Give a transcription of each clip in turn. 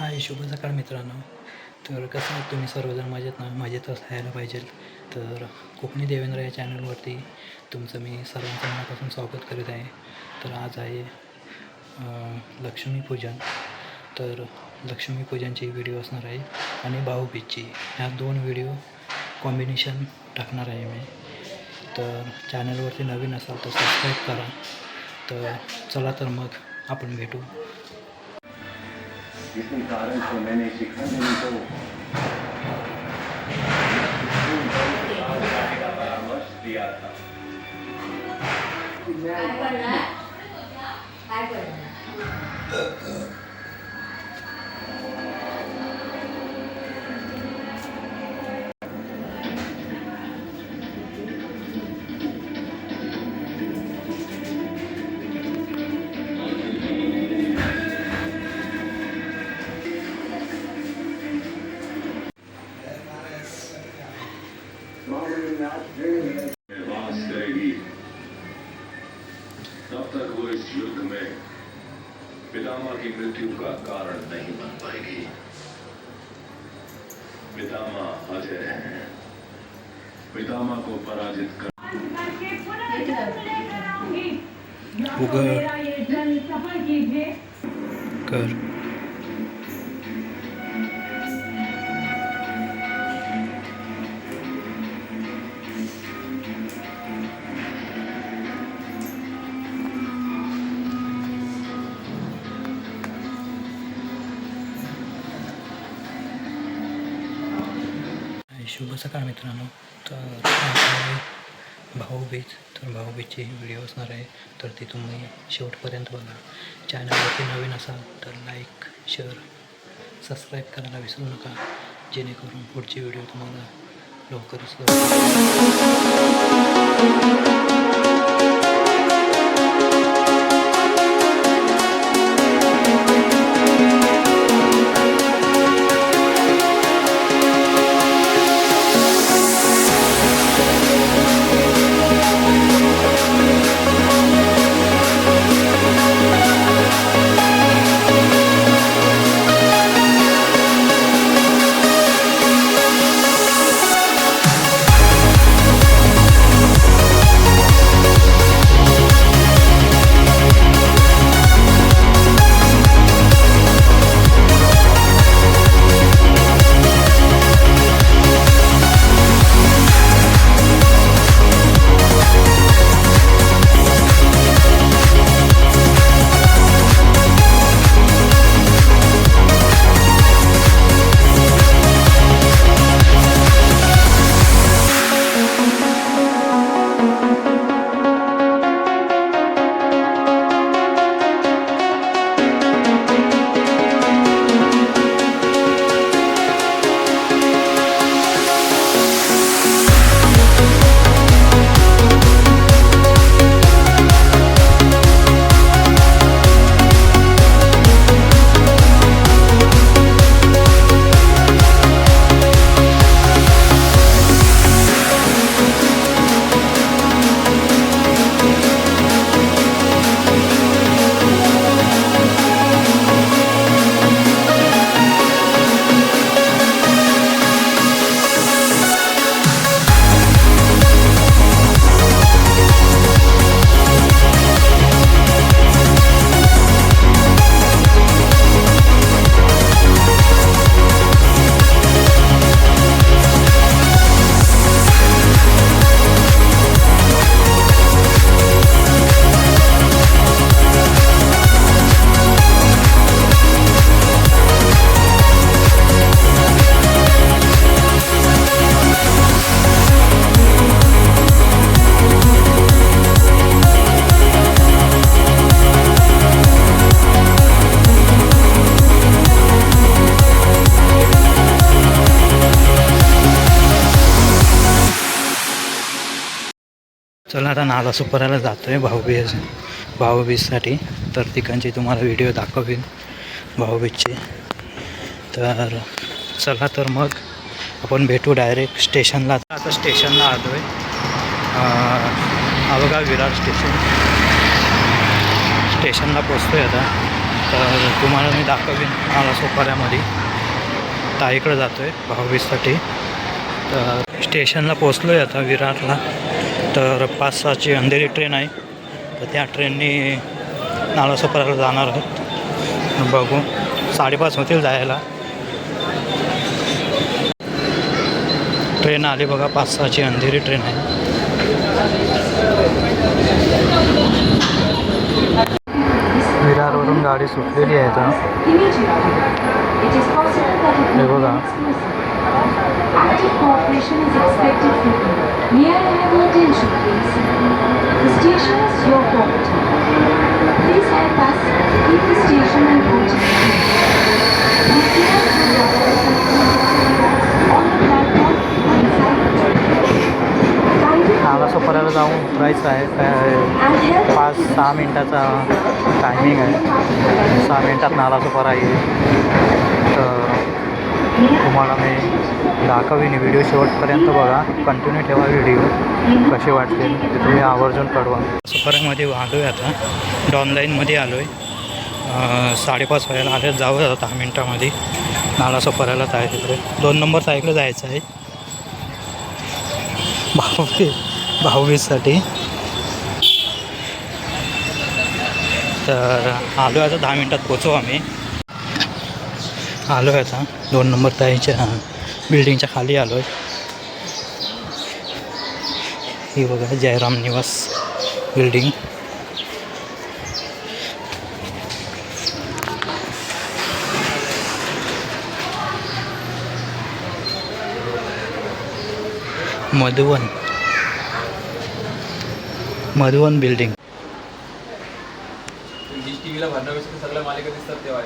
हाय शुभ सकाळ मित्रांनो. तर कसं तुम्ही सर्वजण मजेत ना मजेतच राहायला पाहिजे तर कोकणी देवेंद्र या चॅनलवरती तुमचं मी सर्वांचं मनापासून स्वागत करीत आहे. तर आज आहे लक्ष्मीपूजन तर लक्ष्मीपूजनची व्हिडिओ असणार आहे आणि भाऊबीजची ह्या दोन व्हिडिओ कॉम्बिनेशन टाकणार आहे मी. तर चॅनलवरती नवीन असाल तर सबस्क्राईब करा. तर चला तर मग आपण भेटू. इसी कारण से मैंने शिखंडिनी को परामर्श दिया था काय इस युद्ध में पितामा की मृत्यु का कारण नहीं बन पाएगी। पितामा अजय हैं। पितामा को पराजित कर कर। मित्रांनो तर भाऊबीज तर भाऊबीजचे व्हिडिओ असणार आहे तर ते तुम्ही शेवटपर्यंत बघा. चॅनलवरती नवीन असाल तर लाईक शेअर सबस्क्राईब करायला विसरू नका. जेणेकरून पुढचे व्हिडिओ तुम्हाला लवकरच चला आता नाला सुपाराला जातो आहे भाऊबीज. भाऊबीजसाठी तर तिकडची तुम्हाला व्हिडिओ दाखवीन भाऊबीजचे. तर चला तर मग आपण भेटू डायरेक्ट स्टेशनला. आता स्टेशनला आलो आहे हा बघा विरार स्टेशन. स्टेशनला पोचतो आहे आता. तर तुम्हाला मी दाखवीन मला सोपाऱ्यामध्ये. ताईकडे जातो आहे भाऊबीजसाठी. तर स्टेशनला पोचलो आहे आता विरारला. तर पाच सहाची अंधेरी ट्रेन आहे. तर त्या ट्रेननी नालासोपाऱ्याला जाणार आहोत. बघू. साडेपाच होतील जायला. ट्रेन आली बघा. पाच सहाची अंधेरी ट्रेन आहे. विरारवरून गाडी सुटलेली आहे आता हे बघा. Active cooperation is expected from you. May I have your attention, please? The station is your property. Please help us keep the station in good condition. We care for your on the platform and side the train. Kindly नालासोपाऱ्याला जाऊन उतरायचं आहे काय and help पाच सहा मिनटाचा timing आहे सहा मिनटात नालासोपारा येईल तर तुम्हाला मी दाखवीन व्हिडिओ शेवटपर्यंत बघा. कंटिन्यू ठेवा व्हिडिओ कसे वाटले ते तुम्ही आवर्जून कळवा. सफारीमध्ये आलो आहे आता. डॉनलाईनमध्ये आलो आहे साडेपाच वाजायला आले. जावं आता दहा मिनटामध्ये. नाला सोपाऱ्यालाच आहे तिकडे. दोन नंबर साईडला जायचं आहे. भाऊ भाऊबीजसाठी तर आलो आहे आता दहा मिनटात पोचू आम्ही. आलो आहे आता. दोन नंबर ताईच्या बिल्डिंगच्या खाली आलो आहे ही बघा Jayaram Niwas building Madhuvan. Madhuvan building dish टीव्हीला भरण्यापेक्षा सगळ्या मालिका दिसतात तेव्हा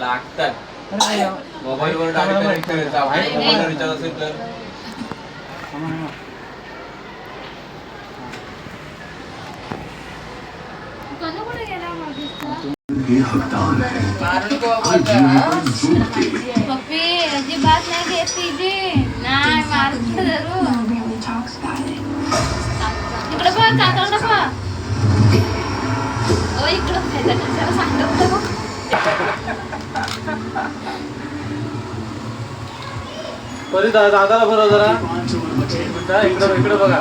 लागतात. डायरेक्ट कनेक्ट करायचं आपण मोबाईलवर रिचार्ज असेल तर. ये हकदार है. हर जीवन पर जोर दे पप्पी अजिबात नाही घेत तिची. नाही मारत जरूर. इकडे बघ काकाकडे बघ. इकडं सांगतो परी दादाला बरं जरा. इकडं इकडे बघा.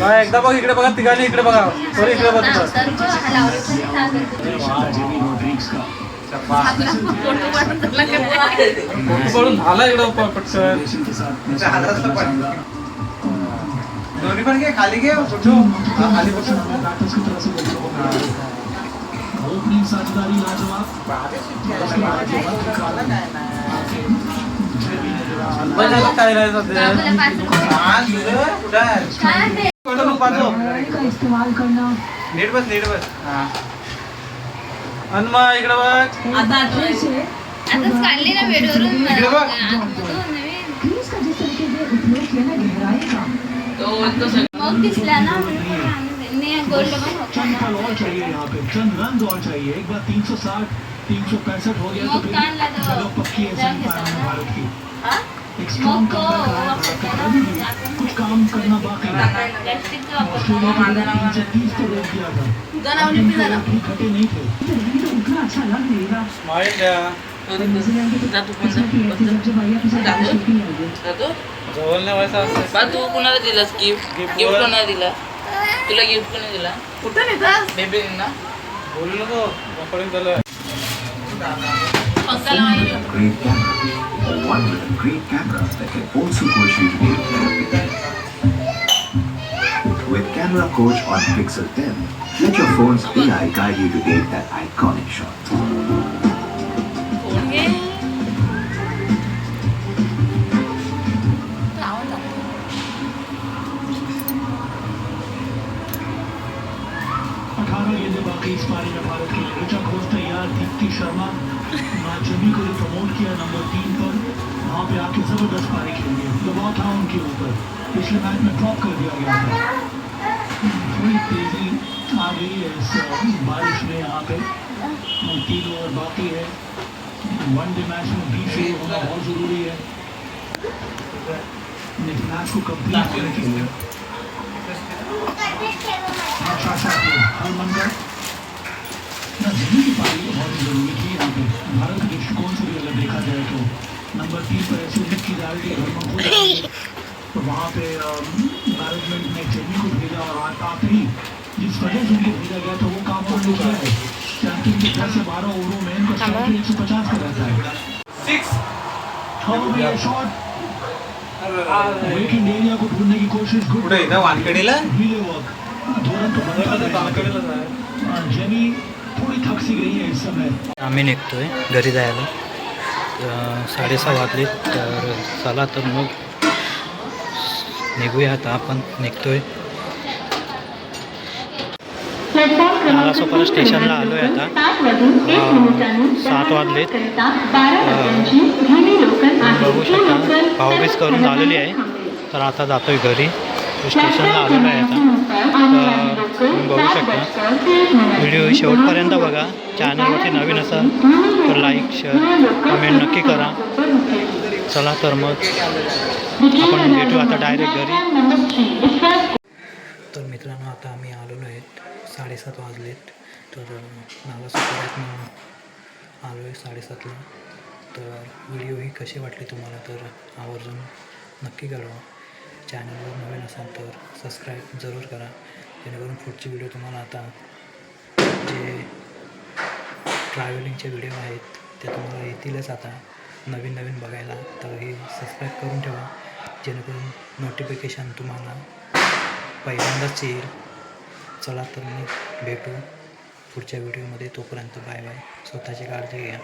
हा, एकदा बघ इकडे बघा तिघांनी इकडे बघा. परी इकडे बघ ना, बस. तर बघ, हा लावली तरी चालतं. फोटो काढून झाला प- पटकन. दोन्ही पण घे खाली घे फोटो हा, खाली आता काय नाही सध्या बाबूला पाच काय ते? फोटो पाठव का इस्तेमाल करना नीट बस नीट बस. हा. इकडे बघ. आताच काढली ना वेडवरून इकडे बघ. नवीन. से उपयोग किया ना गहराई का मग दिसला ना म्हणून आम्ही. गोल्ड पण होता. चंद ना. फल और चाहिए यहाँ पे. चंद रन और चाहिए. एक बार 360 365 हो गया तो मग फिर तो जगह पक्की है जाग सेमीफाइनल में भारत की। हा? तो कुछ काम करना बाकी है खटे नहीं थे तो उतना अच्छा लग नहीं रहा तो तू कुणाला दिलास गिफ्ट गिफ्ट कोणाला दिला? तुला गिफ्ट कोणी दिला? कुठं नेतात बेबी ना बोलू नको रेकॉर्डिंग चालू आहे पंखा लावायला great camera. One with a great camera that can also coach you to take therapy. With Camera Coach on Pixel 10, let your phone's AI guide you to take that iconic shot. कोण घे अठारह गेंदें बाकी इस पारी में भारत के लिए ऋचा घोष तैयार दीप्ति शर्मा नाचमी को जो प्रमोट किया नंबर तीन पर वहाँ पे आके ज़बरदस्त पारी खेली है। दबाव था उनके ऊपर। पिछले मैच में ड्रॉप कर दिया गया था। थोड़ी तेज़ी आ गई है इस बारिश में यहाँ पे। तीन ओवर बाकी है। वन डे मैच में बीस ओवर होना बहुत ज़रूरी है। लेकिन मैच को कंप्लीट करने के लिए। अच्छा है हरमन ना दिल्ली की पारी बहुत ज़रूरी थी यहाँ पे भारत के दृष्टिकोण से भी अगर देखा जाए तो। नंबर तीन पर ऐसे की जा रही थी। तो वहाँ पे मैनेजमेंट ने चेन्नई को भेजा और आज आते ही जिस वजह से उनको भेजा गया था वो काम पर गया है। चैंपियन के दस से बारह ओवरों में इनका स्ट्राइक एक सौ पचास का रहता है। शॉट वेकिंग एरिया को ढूंढने की कोशिश गुड कुठे इथं वानखेडीला रिले वर्क धोरण तो है और जेमी थोड़ी थक सी गई है इस समय। आम्ही निघतोय घरी जायला साडेसहा वाजले तर चला तर मग निघूया आता आपण निघतोय. नालासोपारा स्टेशनला आलो आहे आता सात वाजलेत. बघू शकता भाऊबीज करून झालेली आहे तर आता जातोय घरी. स्टेशनला आलेलो आहे आता. तुम्ही बघू शकता. व्हिडिओ शेवटपर्यंत बघा. चॅनलवरती नवीन असाल तर लाईक शेअर कमेंट नक्की करा. चला तर मग आपण भेटू आता डायरेक्ट घरी. तर मित्रांनो आता आम्ही आलेलो आहेत. साडेसात वाजलेत. तर नालासोपाऱ्यातनं आलो आहे साडेसातला. तर व्हिडिओ ही कशी वाटली तुम्हाला तर आवर्जून नक्की कळवा. चॅनलवर नवीन असाल तर सबस्क्राईब जरूर करा. जेणेकरून पुढचे व्हिडिओ तुम्हाला आता जे ट्रॅव्हलिंगचे व्हिडिओ आहेत ते तुम्हाला येतीलच आता नवीन नवीन बघायला. तर हे सबस्क्राईब करून ठेवा जेणेकरून नोटिफिकेशन तुम्हाला पहिल्यांदाच येईल. चला तर मी भेटू पुढच्या व्हिडिओमध्ये तोपर्यंत बाय बाय स्वतःची काळजी घ्या.